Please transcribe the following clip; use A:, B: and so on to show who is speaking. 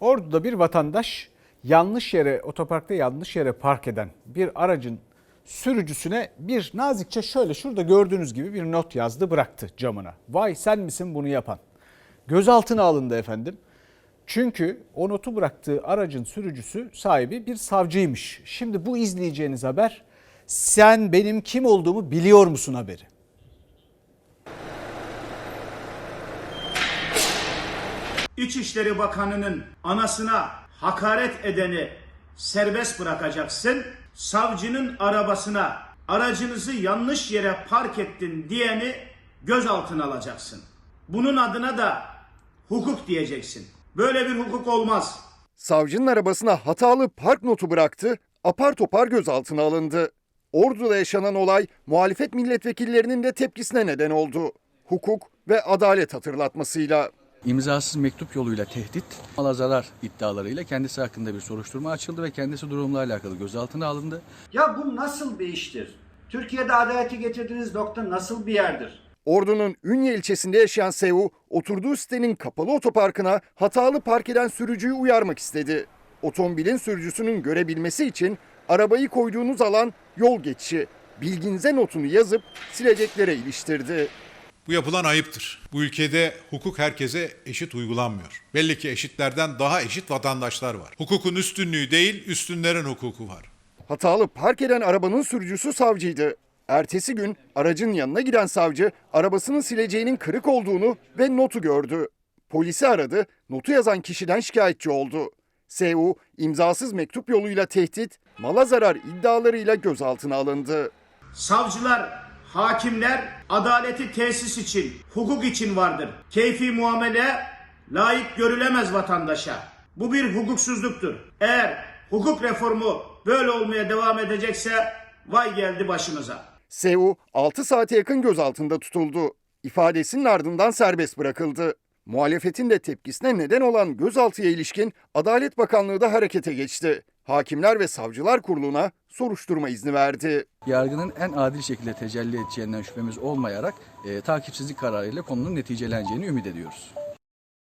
A: Ordu'da bir vatandaş yanlış yere otoparkta yanlış yere park eden bir aracın sürücüsüne bir nazikçe şöyle şurada gördüğünüz gibi bir not yazdı bıraktı camına. Vay sen misin bunu yapan? Gözaltına alındı efendim. Çünkü o notu bıraktığı aracın sürücüsü sahibi bir savcıymış. Şimdi bu izleyeceğiniz haber sen benim kim olduğumu biliyor musun haberi.
B: İçişleri Bakanı'nın anasına hakaret edeni serbest bırakacaksın. Savcının arabasına aracınızı yanlış yere park ettin diyeni gözaltına alacaksın. Bunun adına da hukuk diyeceksin. Böyle bir hukuk olmaz.
C: Savcının arabasına hatalı park notu bıraktı, apar topar gözaltına alındı. Ordu'da yaşanan olay muhalefet milletvekillerinin de tepkisine neden oldu. Hukuk ve adalet hatırlatmasıyla.
D: İmzasız mektup yoluyla tehdit, mala zarar iddialarıyla kendisi hakkında bir soruşturma açıldı ve kendisi durumla alakalı gözaltına alındı.
E: Ya bu nasıl bir iştir? Türkiye'de adaleti getirdiğiniz nokta nasıl bir yerdir?
C: Ordu'nun Ünye ilçesinde yaşayan Sevu, oturduğu sitenin kapalı otoparkına hatalı park eden sürücüyü uyarmak istedi. Otomobilin sürücüsünün görebilmesi için arabayı koyduğunuz alan yol geçişi. Bilginize notunu yazıp sileceklere iliştirdi.
F: Bu yapılan ayıptır. Bu ülkede hukuk herkese eşit uygulanmıyor. Belli ki eşitlerden daha eşit vatandaşlar var. Hukukun üstünlüğü değil, üstünlerin hukuku var.
C: Hatalı park eden arabanın sürücüsü savcıydı. Ertesi gün aracın yanına giden savcı arabasının sileceğinin kırık olduğunu ve notu gördü. Polisi aradı, notu yazan kişiden şikayetçi oldu. SU imzasız mektup yoluyla tehdit, mala zarar iddialarıyla gözaltına alındı.
B: Savcılar, hakimler adaleti tesis için, hukuk için vardır. Keyfi muamele layık görülemez vatandaşa. Bu bir hukuksuzluktur. Eğer hukuk reformu böyle olmaya devam edecekse vay geldi başımıza.
C: SU 6 saate yakın gözaltında tutuldu. İfadesinin ardından serbest bırakıldı. Muhalefetin de tepkisine neden olan gözaltıya ilişkin Adalet Bakanlığı da harekete geçti. Hakimler ve Savcılar Kurulu'na soruşturma izni verdi.
D: Yargının en adil şekilde tecelli edeceğinden şüphemiz olmayarak e, takipsizlik kararıyla konunun neticeleneceğini ümit ediyoruz.